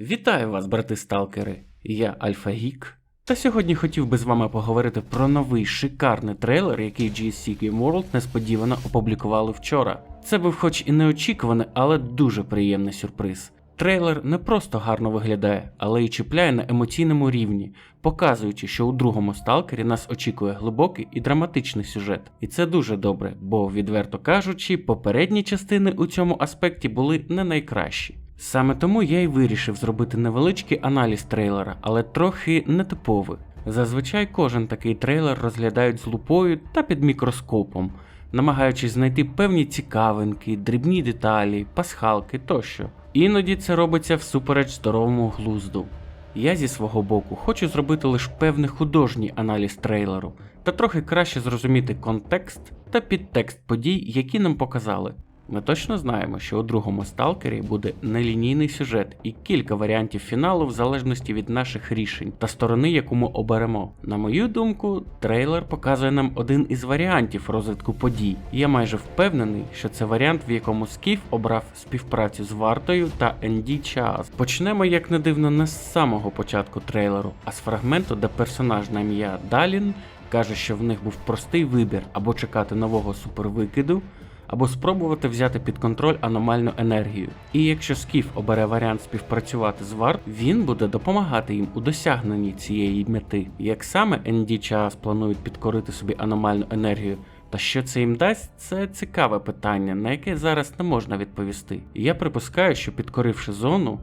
Вітаю вас, брати сталкери! Я Альфа Гік. Та сьогодні хотів би з вами поговорити про новий шикарний трейлер, який GSC Game World несподівано опублікували вчора. Це був хоч і неочікуваний, але дуже приємний сюрприз. Трейлер не просто гарно виглядає, але й чіпляє на емоційному рівні, показуючи, що у другому сталкері нас очікує глибокий і драматичний сюжет. І це дуже добре, бо, відверто кажучи, попередні частини у цьому аспекті були не найкращі. Саме тому я й вирішив зробити невеличкий аналіз трейлера, але трохи нетиповий. Зазвичай кожен такий трейлер розглядають з лупою та під мікроскопом, намагаючись знайти певні цікавинки, дрібні деталі, пасхалки тощо. Іноді це робиться всупереч здоровому глузду. Я зі свого боку хочу зробити лише певний художній аналіз трейлеру та трохи краще зрозуміти контекст та підтекст подій, які нам показали. Ми точно знаємо, що у другому сталкері буде нелінійний сюжет і кілька варіантів фіналу в залежності від наших рішень та сторони, яку ми оберемо. На мою думку, трейлер показує нам один із варіантів розвитку подій. Я майже впевнений, що це варіант, в якому Скіф обрав співпрацю з вартою та ND Час. Почнемо, як не дивно, не з самого початку трейлеру, а з фрагменту, де персонаж на ім'я Далін каже, що в них був простий вибір або чекати нового супервикиду або спробувати взяти під контроль аномальну енергію. І якщо Скіф обере варіант співпрацювати з Варт, він буде допомагати їм у досягненні цієї мети. Як саме час планують підкорити собі аномальну енергію? Та що це їм дасть, це цікаве питання, на яке зараз не можна відповісти. Я припускаю, що підкоривши зону,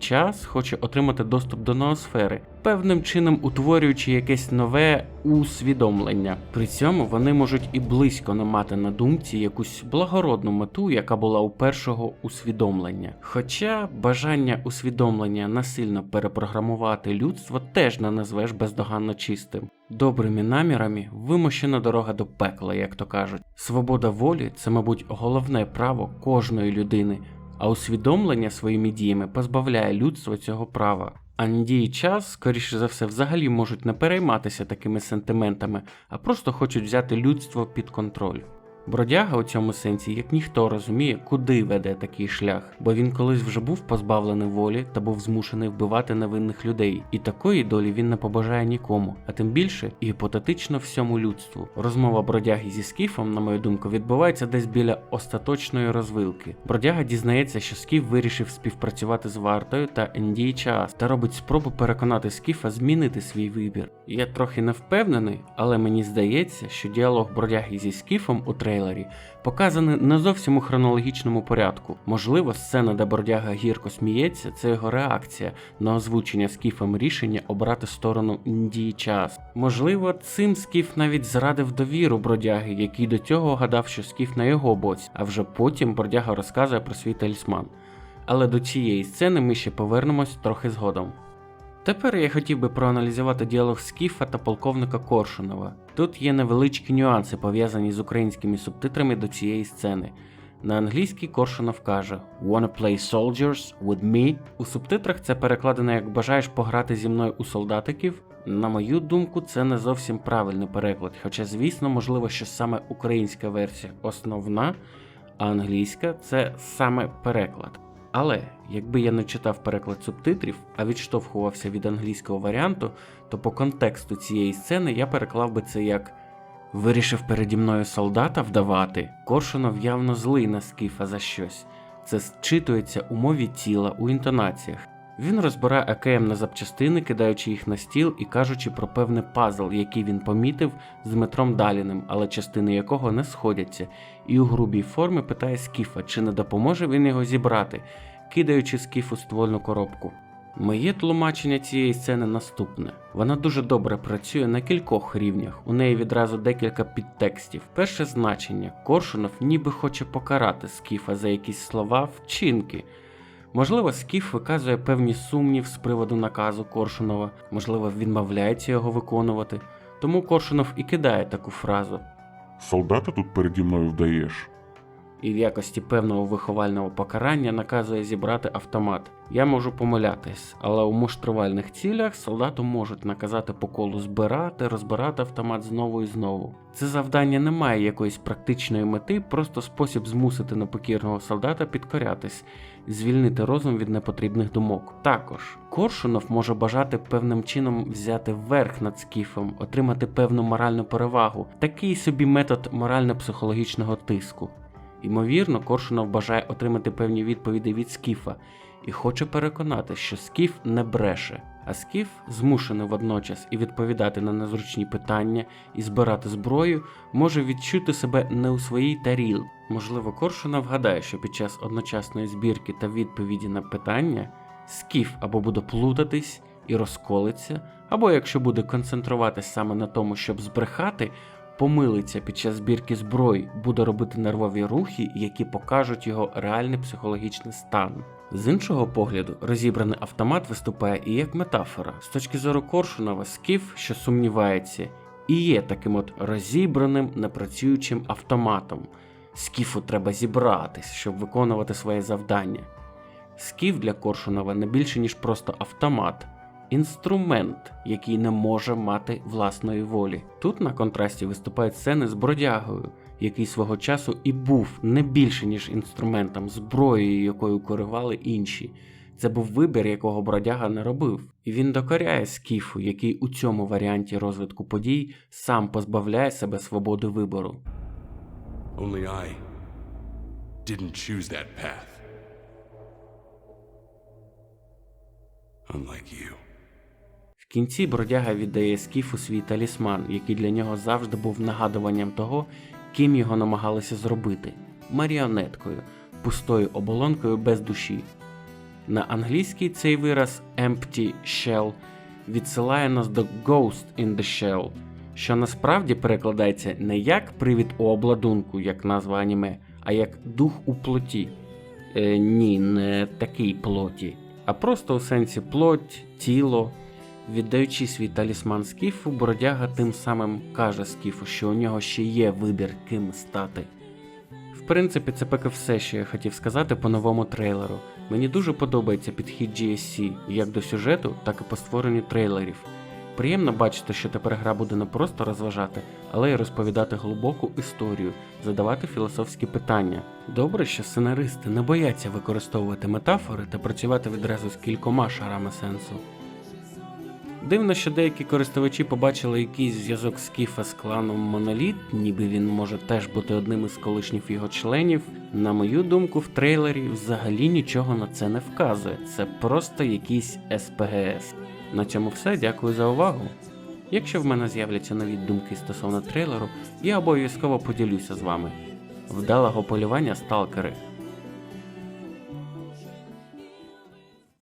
час хоче отримати доступ до ноосфери, певним чином утворюючи якесь нове усвідомлення. При цьому вони можуть і близько не мати на думці якусь благородну мету, яка була у першого усвідомлення. Хоча бажання усвідомлення насильно перепрограмувати людство теж не назвеш бездоганно чистим. Добрими намірами вимощена дорога до пекла, як то кажуть. Свобода волі це, мабуть, головне право кожної людини а усвідомлення своїми діями позбавляє людство цього права. А надії час, скоріше за все, взагалі можуть не перейматися такими сентиментами, а просто хочуть взяти людство під контроль. Бродяга у цьому сенсі, як ніхто розуміє, куди веде такий шлях, бо він колись вже був позбавлений волі та був змушений вбивати невинних людей, і такої долі він не побажає нікому, а тим більше гіпотетично всьому людству. Розмова бродяги зі скіфом, на мою думку, відбувається десь біля остаточної розвилки. Бродяга дізнається, що скіф вирішив співпрацювати з вартою та ND час та робить спробу переконати скіфа змінити свій вибір. Я трохи не впевнений, але мені здається, що діалог бродяги зі скіфом у трейлері показаний не зовсім у хронологічному порядку. Можливо, сцена, де бродяга гірко сміється, це його реакція на озвучення скіфом рішення обрати сторону Індії час. Можливо, цим скіф навіть зрадив довіру бродяги, який до цього гадав, що скіф на його боці, а вже потім бродяга розказує про свій талісман. Але до цієї сцени ми ще повернемось трохи згодом. Тепер я хотів би проаналізувати діалог Скіфа та полковника Коршунова. Тут є невеличкі нюанси, пов'язані з українськими субтитрами до цієї сцени. На англійській Коршунов каже Wanna play soldiers with me? У субтитрах це перекладено як бажаєш пограти зі мною у солдатиків. На мою думку, це не зовсім правильний переклад, хоча, звісно, можливо, що саме українська версія основна, а англійська це саме переклад. Але якби я не читав переклад субтитрів, а відштовхувався від англійського варіанту, то по контексту цієї сцени я переклав би це як вирішив переді мною солдата вдавати. Коршунов явно злий на скіфа за щось. Це зчитується у мові тіла, у інтонаціях. Він розбирає АКМ на запчастини, кидаючи їх на стіл і кажучи про певний пазл, який він помітив з Дмитром Даліним, але частини якого не сходяться, і у грубій формі питає Скіфа, чи не допоможе він його зібрати, кидаючи скіфу ствольну коробку. Моє тлумачення цієї сцени наступне. Вона дуже добре працює на кількох рівнях, у неї відразу декілька підтекстів. Перше значення Коршунов ніби хоче покарати Скіфа за якісь слова, вчинки. Можливо, Скіф виказує певні сумнів з приводу наказу Коршунова, можливо, відмовляється його виконувати. Тому Коршунов і кидає таку фразу. Солдата тут переді мною вдаєш. І в якості певного виховального покарання наказує зібрати автомат. Я можу помилятись, але у муштрувальних цілях солдату можуть наказати по колу збирати, розбирати автомат знову і знову. Це завдання не має якоїсь практичної мети, просто спосіб змусити непокірного солдата підкорятись. звільнити розум від непотрібних думок. Також Коршунов може бажати певним чином взяти верх над скіфом, отримати певну моральну перевагу, такий собі метод морально-психологічного тиску. Ймовірно, Коршунов бажає отримати певні відповіді від Скіфа і хоче переконати, що Скіф не бреше, а Скіф змушений водночас і відповідати на незручні питання, і збирати зброю, може відчути себе не у своїй таріл. Можливо, Коршунов вгадає, що під час одночасної збірки та відповіді на питання Скіф або буде плутатись і розколиться, або якщо буде концентруватись саме на тому, щоб збрехати, помилиться під час збірки зброї, буде робити нервові рухи, які покажуть його реальний психологічний стан. З іншого погляду, розібраний автомат виступає і як метафора. З точки зору Коршунова, скіф, що сумнівається, і є таким от розібраним, непрацюючим автоматом. Скіфу треба зібратись, щоб виконувати своє завдання. Скіф для Коршунова не більше, ніж просто автомат, інструмент, який не може мати власної волі. Тут на контрасті виступають сцени з бродягою, який свого часу і був не більше, ніж інструментом, зброєю, якою керували інші. Це був вибір, якого бродяга не робив, і він докоряє скіфу, який у цьому варіанті розвитку подій сам позбавляє себе свободи вибору. Only I didn't choose that path. Unlike you. В кінці бродяга віддає скіфу свій талісман, який для нього завжди був нагадуванням того, ким його намагалися зробити маріонеткою, пустою оболонкою без душі. На англійській цей вираз empty shell відсилає нас до ghost in the shell, що насправді перекладається не як привід у обладунку, як назва аніме, а як дух у плоті. Е, ні, не такий плоті, а просто у сенсі плоть, тіло. Віддаючи свій талісман Скіфу, бродяга тим самим каже Скіфу, що у нього ще є вибір, ким стати. В принципі, це поки все, що я хотів сказати по новому трейлеру. Мені дуже подобається підхід GSC як до сюжету, так і по створенню трейлерів. Приємно бачити, що тепер гра буде не просто розважати, але й розповідати глибоку історію, задавати філософські питання. Добре, що сценаристи не бояться використовувати метафори та працювати відразу з кількома шарами сенсу. Дивно, що деякі користувачі побачили якийсь зв'язок Скіфа з кланом Моноліт, ніби він може теж бути одним із колишніх його членів. На мою думку, в трейлері взагалі нічого на це не вказує. Це просто якийсь СПГС. На цьому все, дякую за увагу. Якщо в мене з'являться нові думки стосовно трейлеру, я обов'язково поділюся з вами. Вдалого полювання, сталкери!